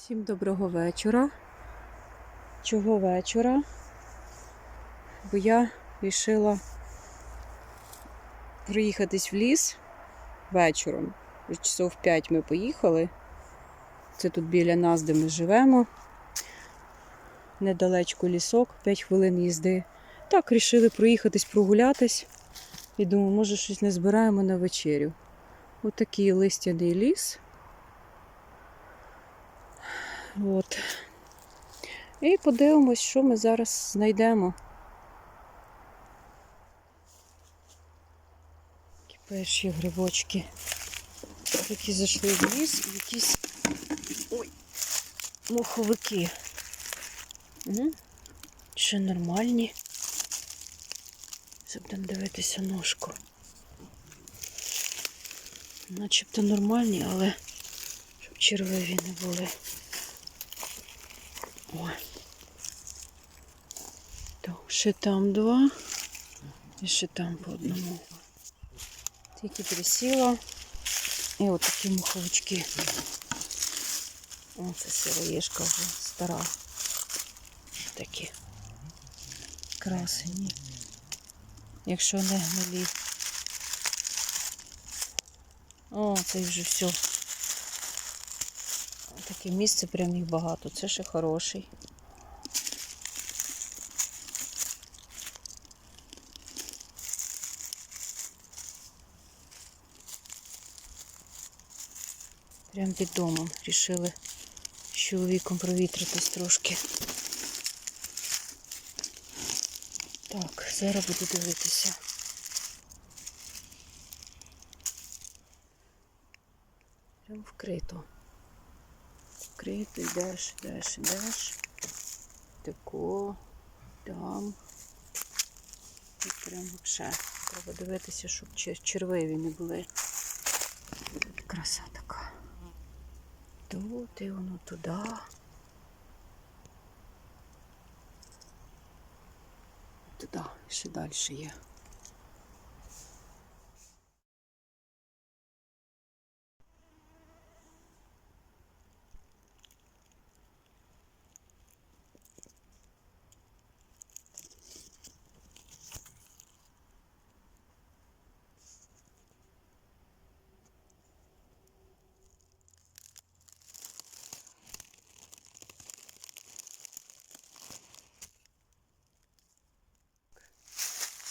Всім доброго вечора. Чого вечора? Бо я вирішила приїхатись в ліс вечором. Вже Часов 5 ми поїхали. Це тут біля нас, де ми живемо. Недалечко лісок, 5 хвилин їзди. Так, вирішили проїхатись, прогулятись. І думаю, може щось не збираємо на вечерю. Отакий листяний ліс. От. І подивимось, що ми зараз знайдемо. Такі перші грибочки, які зайшли в ліс, і якісь ой, моховики. Угу. Ще нормальні. Це Будемо дивитися ножку. Начебто нормальні, але щоб червиві не були. Ой. То ще там два. І ще там по одному. Тільки присіла. І от такі муховички. О, це сироєшка вже стара. Такі красені. Якщо не гнилі. О, це вже все. Таке місце прям їх багато. Це ще хороший. Прям під домом рішили з чоловіком провітритись трошки. Так, зараз буду дивитися. Прям вкрито. Вкрито, йдеш, йдеш, йдеш. Тако, там. І прям взагалі. Треба дивитися, щоб червиві не були. Краса така. Тут і воно туди. Туди, ще далі є.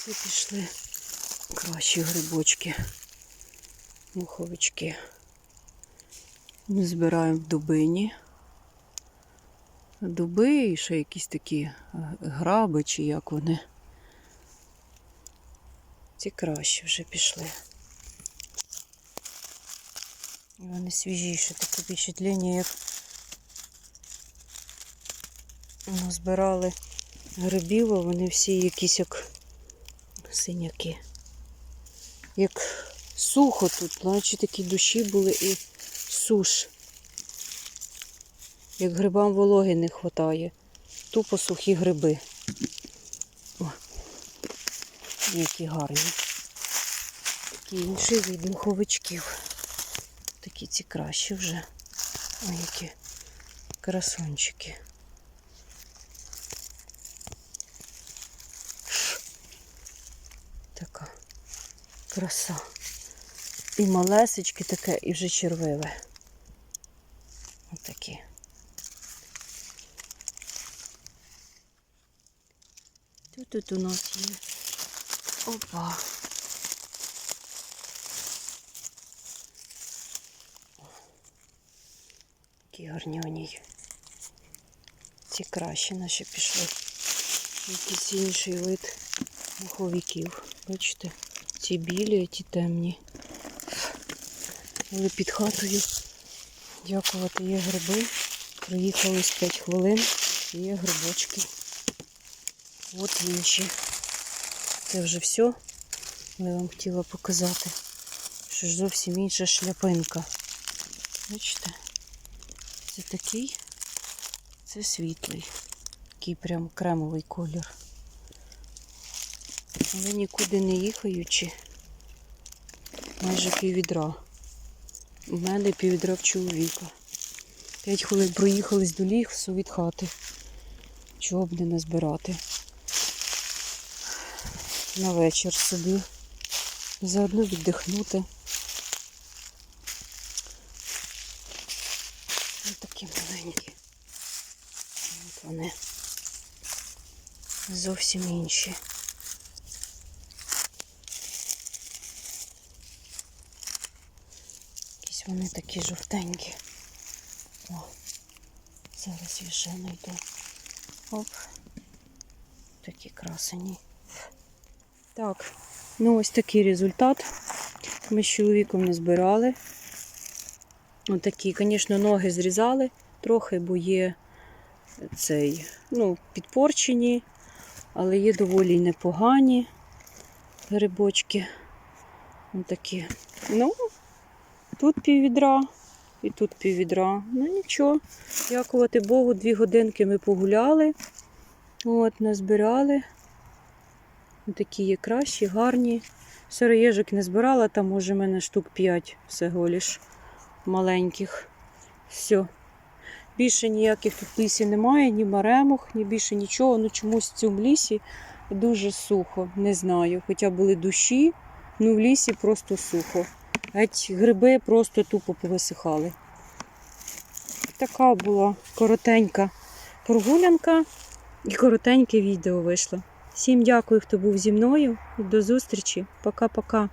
Це пішли кращі грибочки, муховички. Ми збираємо в дубині. Дуби і ще якісь такі е, граби, чи як вони. Ці кращі вже пішли. І вони свіжіші, таке впечатлення, як ми збирали грибів, а вони всі якісь як синяки. Як сухо тут, наче такі душі були і суш. Як грибам вологи не вистачає. Тупо сухі гриби. О, які гарні. Такі інші від муховичків. Такі ці кращі вже. Ой, які красунчики. Така краса. І малесечки таке, і вже червиве. Отакі. Тут тут у нас є. Опа. Такі гарньоні. Ці кращі наші пішли. Якийсь інший вид муховиків. Бачите? Ці білі, ті темні. Але під хатою, дякувати, є гриби. Приїхали з 5 хвилин, є грибочки. От інші. Це вже все. Я вам хотіла показати. Що ж зовсім інша шляпинка. Бачите? Це такий, це світлий. Такий прям кремовий колір. Але нікуди не їхаючи. Майже піввідра. У мене піввідра в чоловіка. 5 хвилин проїхались до лісу від хати. Чого б не назбирати. На вечір собі. Заодно віддихнути. Ось такі маленькі. От вони. Зовсім інші. Якісь вони такі жовтенькі. О, зараз ще знайду. Оп. Такі красені. Так, ну ось такий результат. Ми з чоловіком не збирали. Отакі, звісно, ноги зрізали трохи, бо є цей, ну, підпорчені, але є доволі непогані грибочки. Отакі. Ну, тут піввідра і тут піввідра. Ну нічого, дякувати Богу, дві годинки ми погуляли. От, назбирали. Такі є кращі, гарні. Сироєжик не збирала, там може в мене штук 5 всього лиш маленьких. Все. Більше ніяких тут в лісі немає, ні маремок, ні більше нічого. Ну чомусь в цьому лісі дуже сухо, не знаю. Хоча були душі, ну в лісі просто сухо. Геть гриби просто тупо повисихали. Така була коротенька прогулянка і коротеньке відео вийшло. Всім дякую, хто був зі мною. До зустрічі. Пока-пока.